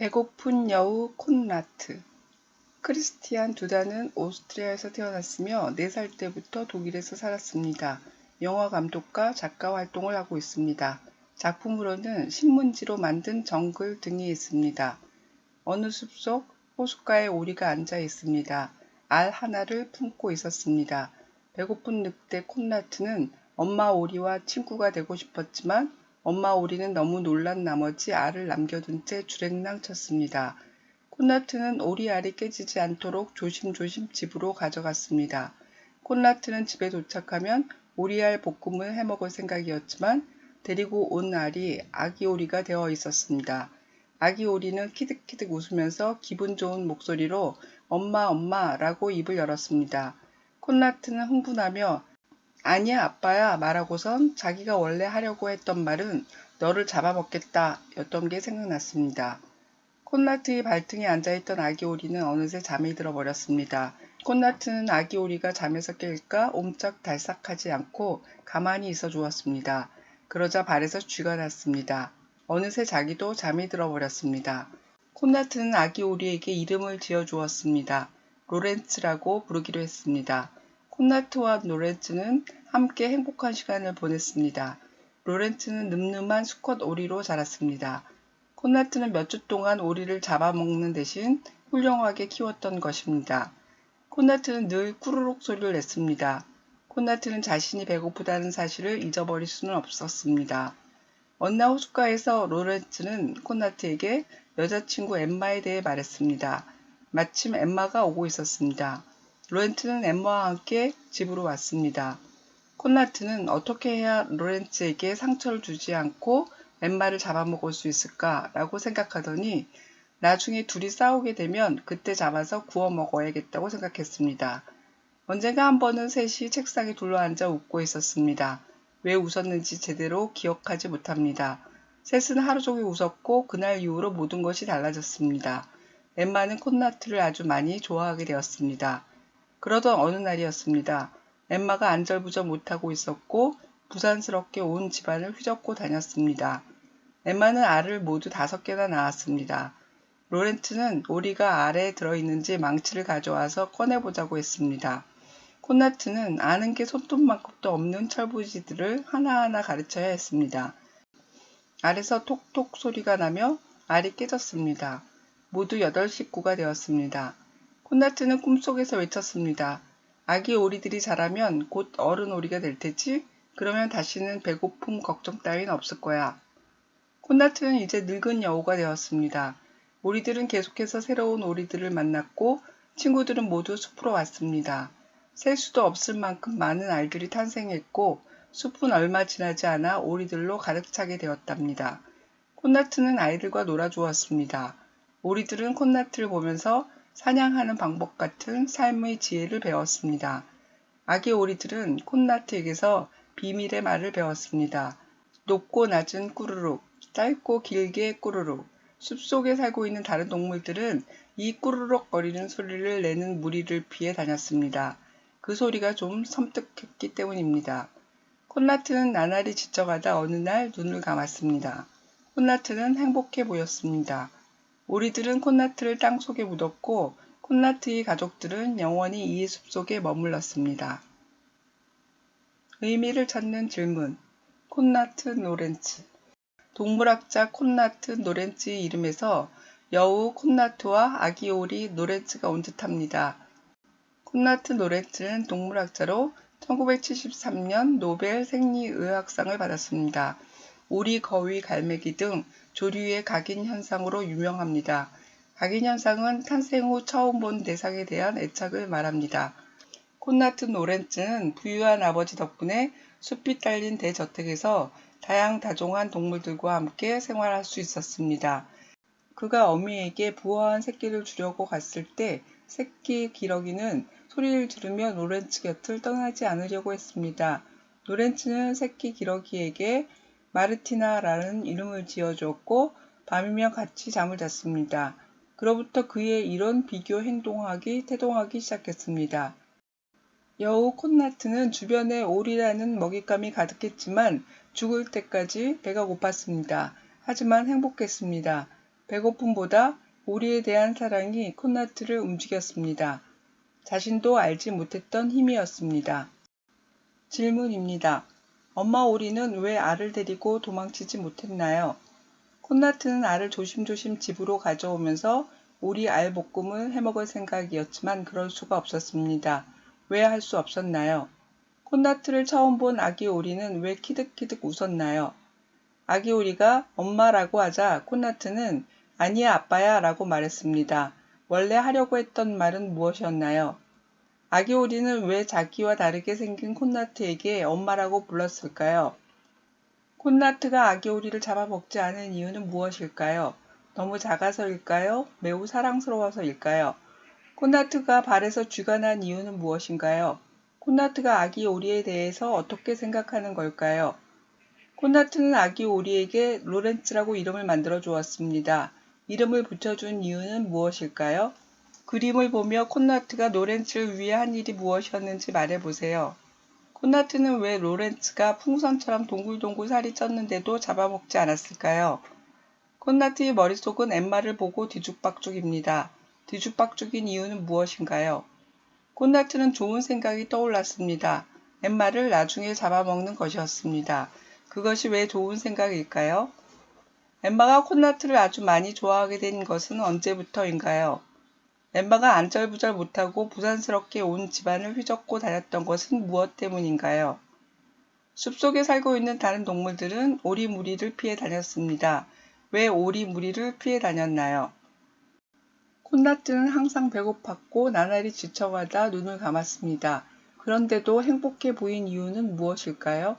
배고픈 여우 콘라트 크리스티안 두다는 오스트리아에서 태어났으며 4살 때부터 독일에서 살았습니다. 영화 감독과 작가 활동을 하고 있습니다. 작품으로는 신문지로 만든 정글 등이 있습니다. 어느 숲속 호숫가에 오리가 앉아 있습니다. 알 하나를 품고 있었습니다. 배고픈 늑대 콘라트는 엄마 오리와 친구가 되고 싶었지만 엄마 오리는 너무 놀란 나머지 알을 남겨둔 채 주랭랑 쳤습니다. 콘라트는 오리 알이 깨지지 않도록 조심조심 집으로 가져갔습니다. 콘라트는 집에 도착하면 오리 알 볶음을 해먹을 생각이었지만 데리고 온 알이 아기 오리가 되어 있었습니다. 아기 오리는 키득키득 웃으면서 기분 좋은 목소리로 엄마 엄마라고 입을 열었습니다. 콘라트는 흥분하며 아니야 아빠야 말하고선 자기가 원래 하려고 했던 말은 너를 잡아먹겠다 였던 게 생각났습니다. 콘라트의 발등에 앉아있던 아기 오리는 어느새 잠이 들어버렸습니다. 콘라트는 아기 오리가 잠에서 깰까 옴짝달싹하지 않고 가만히 있어 주었습니다. 그러자 발에서 쥐가 났습니다. 어느새 자기도 잠이 들어버렸습니다. 콘라트는 아기 오리에게 이름을 지어 주었습니다. 로렌츠라고 부르기로 했습니다. 콘라트와 로렌츠는 함께 행복한 시간을 보냈습니다. 로렌츠는 늠름한 수컷 오리로 자랐습니다. 콘라트는 몇 주 동안 오리를 잡아먹는 대신 훌륭하게 키웠던 것입니다. 콘라트는 늘 꾸르륵 소리를 냈습니다. 콘라트는 자신이 배고프다는 사실을 잊어버릴 수는 없었습니다. 어느 날 호숫가에서 로렌츠는 콘라트에게 여자친구 엠마에 대해 말했습니다. 마침 엠마가 오고 있었습니다. 로렌트는 엠마와 함께 집으로 왔습니다. 콘라트는 어떻게 해야 로렌츠에게 상처를 주지 않고 엠마를 잡아먹을 수 있을까 라고 생각하더니 나중에 둘이 싸우게 되면 그때 잡아서 구워 먹어야겠다고 생각했습니다. 언젠가 한 번은 셋이 책상에 둘러앉아 웃고 있었습니다. 왜 웃었는지 제대로 기억하지 못합니다. 셋은 하루 종일 웃었고 그날 이후로 모든 것이 달라졌습니다. 엠마는 콘라트를 아주 많이 좋아하게 되었습니다. 그러던 어느 날이었습니다. 엠마가 안절부절 못하고 있었고 부산스럽게 온 집안을 휘젓고 다녔습니다. 엠마는 알을 모두 다섯 개나 낳았습니다. 로렌트는 오리가 알에 들어있는지 망치를 가져와서 꺼내보자고 했습니다. 콘나트는 아는 게 손톱만큼도 없는 철부지들을 하나하나 가르쳐야 했습니다. 알에서 톡톡 소리가 나며 알이 깨졌습니다. 모두 8 식구가 되었습니다. 콘나트는 꿈속에서 외쳤습니다. 아기 오리들이 자라면 곧 어른 오리가 될 테지? 그러면 다시는 배고픔 걱정 따윈 없을 거야. 콘나트는 이제 늙은 여우가 되었습니다. 오리들은 계속해서 새로운 오리들을 만났고 친구들은 모두 숲으로 왔습니다. 셀 수도 없을 만큼 많은 알들이 탄생했고 숲은 얼마 지나지 않아 오리들로 가득 차게 되었답니다. 콘나트는 아이들과 놀아주었습니다. 오리들은 콘나트를 보면서 사냥하는 방법 같은 삶의 지혜를 배웠습니다. 아기 오리들은 콘나트에게서 비밀의 말을 배웠습니다. 높고 낮은 꾸르륵, 짧고 길게 꾸르륵. 숲속에 살고 있는 다른 동물들은 이 꾸르륵거리는 소리를 내는 무리를 피해 다녔습니다. 그 소리가 좀 섬뜩했기 때문입니다. 콘라트는 나날이 지쳐가다 어느 날 눈을 감았습니다. 콘라트는 행복해 보였습니다. 우리들은 콘라트를 땅속에 묻었고 콘라트의 가족들은 영원히 이 숲속에 머물렀습니다. 의미를 찾는 질문 콘라트 노렌츠 동물학자 콘라트 노렌츠의 이름에서 여우 콘라트와 아기 오리 노렌츠가 온 듯합니다. 콘라트 노렌츠는 동물학자로 1973년 노벨 생리의학상을 받았습니다. 오리, 거위, 갈매기 등 조류의 각인 현상으로 유명합니다. 각인 현상은 탄생 후 처음 본 대상에 대한 애착을 말합니다. 콘나트 노렌츠는 부유한 아버지 덕분에 숲이 딸린 대저택에서 다양다종한 동물들과 함께 생활할 수 있었습니다. 그가 어미에게 부화한 새끼를 주려고 갔을 때 새끼 기러기는 소리를 들으며 노렌츠 곁을 떠나지 않으려고 했습니다. 노렌츠는 새끼 기러기에게 마르티나라는 이름을 지어주었고 밤이면 같이 잠을 잤습니다. 그로부터 그의 이런 비교 행동하기, 태동하기 시작했습니다. 여우 콘나트는 주변에 오리라는 먹잇감이 가득했지만 죽을 때까지 배가 고팠습니다. 하지만 행복했습니다. 배고픔보다 오리에 대한 사랑이 콘나트를 움직였습니다. 자신도 알지 못했던 힘이었습니다. 질문입니다. 엄마 오리는 왜 알을 데리고 도망치지 못했나요? 콘나트는 알을 조심조심 집으로 가져오면서 오리 알 볶음을 해먹을 생각이었지만 그럴 수가 없었습니다. 왜 할 수 없었나요? 콘나트를 처음 본 아기 오리는 왜 키득키득 웃었나요? 아기 오리가 엄마라고 하자 콘나트는 아니야 아빠야 라고 말했습니다. 원래 하려고 했던 말은 무엇이었나요? 아기 오리는 왜 자기와 다르게 생긴 콘나트에게 엄마라고 불렀을까요? 콘나트가 아기 오리를 잡아먹지 않은 이유는 무엇일까요? 너무 작아서일까요? 매우 사랑스러워서일까요? 콘나트가 발에서 쥐가 난 이유는 무엇인가요? 콘나트가 아기 오리에 대해서 어떻게 생각하는 걸까요? 콘나트는 아기 오리에게 로렌츠라고 이름을 만들어 주었습니다. 이름을 붙여준 이유는 무엇일까요? 그림을 보며 콘나트가 로렌츠를 위해 한 일이 무엇이었는지 말해보세요. 콘나트는 왜 로렌츠가 풍선처럼 동글동글 살이 쪘는데도 잡아먹지 않았을까요? 콘나트의 머릿속은 엠마를 보고 뒤죽박죽입니다. 뒤죽박죽인 이유는 무엇인가요? 콘나트는 좋은 생각이 떠올랐습니다. 엠마를 나중에 잡아먹는 것이었습니다. 그것이 왜 좋은 생각일까요? 엠마가 콘나트를 아주 많이 좋아하게 된 것은 언제부터인가요? 엠마가 안절부절 못하고 부산스럽게 온 집안을 휘젓고 다녔던 것은 무엇 때문인가요? 숲속에 살고 있는 다른 동물들은 오리무리를 피해 다녔습니다. 왜 오리무리를 피해 다녔나요? 콘나트는 항상 배고팠고 나날이 지쳐가다 눈을 감았습니다. 그런데도 행복해 보인 이유는 무엇일까요?